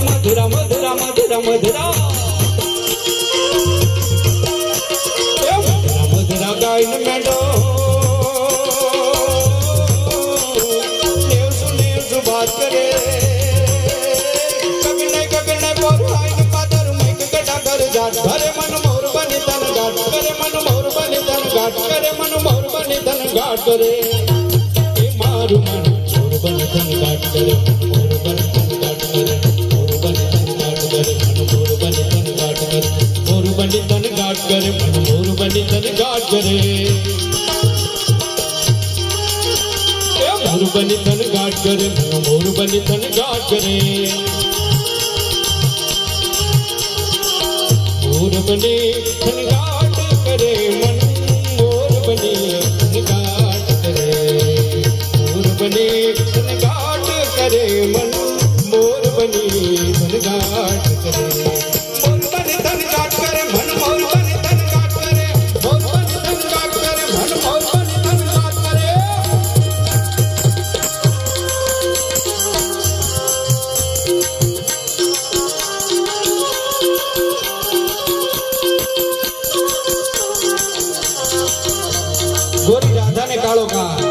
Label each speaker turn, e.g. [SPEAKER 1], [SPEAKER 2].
[SPEAKER 1] मधुरा मधुरा मधुरा मधुरा। मधुरा मधुरा, गायन में डो करे। मन मोर बने तन गाट करे मन मोर बने तन गाट करे मन मोर बने तन गाट करे। मारू मन, मोर बने तन गाट करे। मोर बनी तन गाजरे। मोर बनी तन गाट करे मोर बनी तन गाजरे। मोर बनी तन गाट करे, मन मोर बनी तन गाट करे। मोर बनी तन गाट करे, मन मोर बनी तन गाट करे। ગોરી રાધા ને કાળો. કા